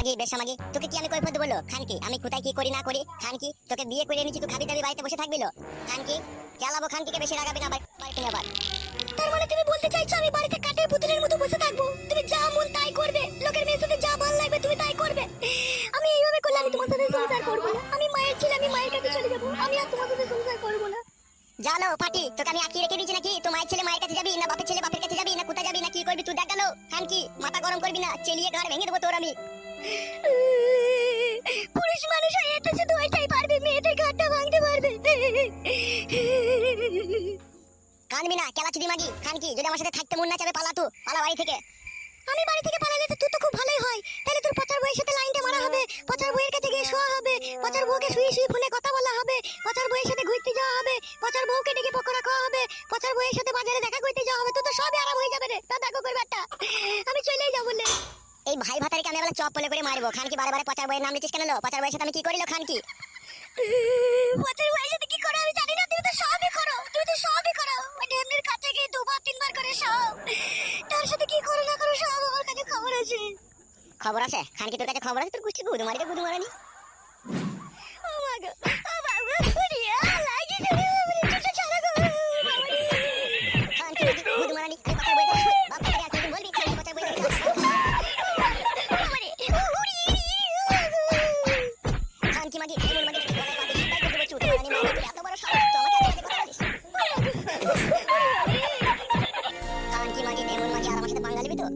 মাগি বেশা মাগি তোকে কি আমি কৈফত বলো খান কি আমি কোথায় কি করি না করি? খান কি তোকে বিয়ে করে এনেছি তুই খাবি দাবি বাড়িতে বসে থাকবিলো? খান কি গেলাবো খান কি বেশি রাগাবি না বাড়ি- বাড়িতে আবার তার মানে তুমি বলতে চাইছো আমি বাড়িতে কাঠের পুতুলের মতো বসে থাকব? তুমি যা মন তাই করবে। লোকের মেয়ের সাথে যা ভালো লাগবে তুমি তাই করবে। আমি এইভাবে করলে আমি তোমার সাথে সংসার করব না। আমি মায়ের ছেলে আমি মায়ের কাছে চলে যাব। আমি আর তোমার সাথে সংসার করব না। জানো পাটি তোকে আমি আটকে রেখে দিয়েছি নাকি? তো মায়ের ছেলে মায়ের কাছে যাবি না বাপের ছেলে বাপের কাছে যাবি না কোথায় যাবি না কি করবি? তুই দেখ গেল খান কি মাথা গরম করবি না চেলিয়ে গাড় ভেঙে দেবো তোর আমি। পুরুষ মানুষ হয়ে তো শুধু ওইটাই পারবে মেয়েদের ঘাটটা ভাঙতে পারবে। কানবি না কেলা চুদি মাগি খান কি? যদি আমার সাথে থাকতে মন না চাবে পালা তু পালা বাড়ি থেকে। আমি বাড়ি থেকে পালালে তো তুই তো খুব ভালোই হয়। তাহলে তোর পচার বউয়ের সাথে লাইনটা মারা হবে পচার বউয়ের কাছে গিয়ে শোয়া হবে পচার বউকে শুয়ে শুয়ে ফোনে কথা বলা হবে পচার বউয়ের সাথে ঘুরতে যাওয়া হবে পচার বউকে ডেকে পকোড়া খাওয়া হবে পচার বউয়ের সাথে বাজারে দেখা করতে যাওয়া হবে তো তো সবই আরাম হয়ে যাবে রে। তা দেখো করবে একটা আমি চলেই যাব লে। এই ভাই ভাতারিকে আমি আবার চপ পলে করে মারবো। খান কি বারে বারে পচার বইয়ের নাম নিচ্ছিস কেন লো? পচার বইয়ের সাথে আমি কি করিল খান কি পচার বইয়ের সাথে কি করো? আমি জানি না তুমি তো সবই করো। তুমি তো সবই করো। মানে এমনির কাছে গিয়ে দুবার তিনবার করে সব। তার সাথে কি করো না করো সব আমার কাছে খবর আছে। খবর আছে? খান কি তোর কাছে খবর আছে? তোর কুষ্টি গুদু মারি গুদু মারানি মাগি মাগি আর আমার সাথে পাঙ্গা তো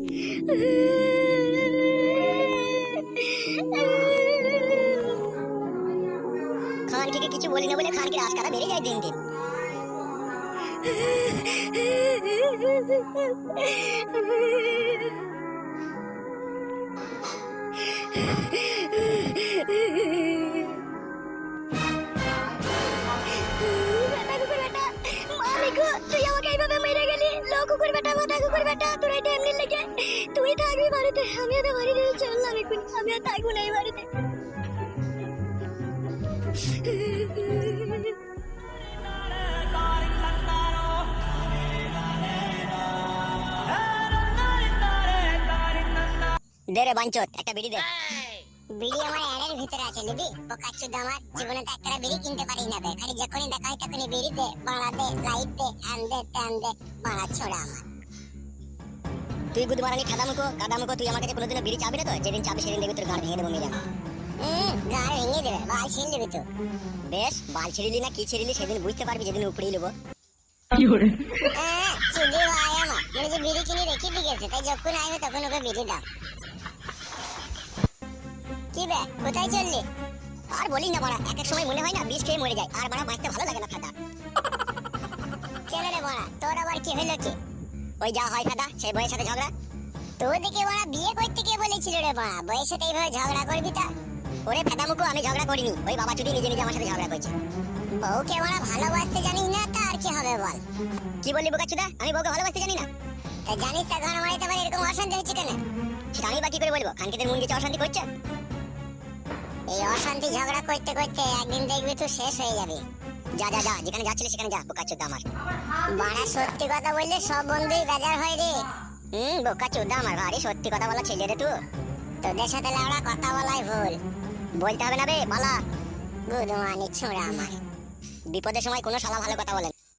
খান কিছু বলি না বলে খান কি আজকারা বেড়ে যায় দিন দিন বেটা বাড়িতে আমি তো বাড়ি থেকে চললাম এখন আমি আর থাকব না এই বাড়িতে দে রে বাঞ্চত একটা বিড়ি দে। বিড়ি আমার এড়ের ভিতরে আছে নিবি? পোকাচ্ছু আমার জীবনে তো একটা বিড়ি কিনতে পারি না বে। খালি যখনই দেখা হয় তখনই বিড়ি দে বাড়া দে লাইট দে হ্যান দে ত্যান দে বাড়া ছোড়া আমার। তুই গুদ মারানি খাদা মুখো কাদা মুখো তুই আমার কাছে কোনোদিনও বিড়ি চাবি না তো? যেদিন চাবি সেদিন দেখবি তোর গাড় ভেঙে দেবো মিলে হুম গাড় ভেঙে দেবে বাল ছিঁড়ে দেবে তো। বেশ বাল ছিড়িলি না কি ছিড়িলি সেদিন বুঝতে পারবি যেদিন উপড়েই নেব হ্যাঁ ভাই আমার মানে যে বিড়ি কিনে রেখে দিয়ে গেছে তাই যখন আসবে তখন ওকে বিড়ি দাও। কি বে কোথায় চললি? আর বলি না বড়া এক এক সময় মনে হয় না বিষ খেয়ে মরে যায় আর বড়া বাঁচতে ভালো লাগে না ফাদা কেন রে বড়া তোর আবার কি হলো কি? ওই যা হয় ফাদা সেই বইয়ের সাথে ঝগড়া? দিকে বড়া বিয়ে করতে কে বলেছিল রে বড়া বইয়ের সাথে এইভাবে ঝগড়া করবি তা? ওরে ফাদা মুখো আমি ঝগড়া করিনি। ওই বাবা চুদি নিজে নিজে আমার সাথে ঝগড়া করছে। বউকে বড়া ভালোবাসতে জানিস না তা আর কি হবে বল? কি বললি বোকাচুদা আমি বউকে ভালোবাসতে জানি না। তা জানিস তা ঘর মারিতে পারে এরকম অশান্তি হচ্ছে কেন? সেটা আমি বা কি করে বলব? খানকিদের মন গেছে অশান্তি করছে? এই অশান্তি ঝগড়া করতে করতে একদিন দেখবি তুই শেষ হয়ে যাবি। যা যা যা, যেখানে যাচ্ছিলি সেখানে যা বোকা চোদ্দা আমার। বাড়া, সত্যি কথা বললে সব বন্ধুই বেজার হয় রে। হুম, বোকাচুদা আমার ভারী সত্যি কথা বলা ছেলে রে তুই। তোদের সাথে লাউড়া কথা বলাই ভুল। বলতে হবে না বে, পালা। গুদমানি ছোঁড়া আমার বিপদের সময় কোনো শালা ভালো কথা বলে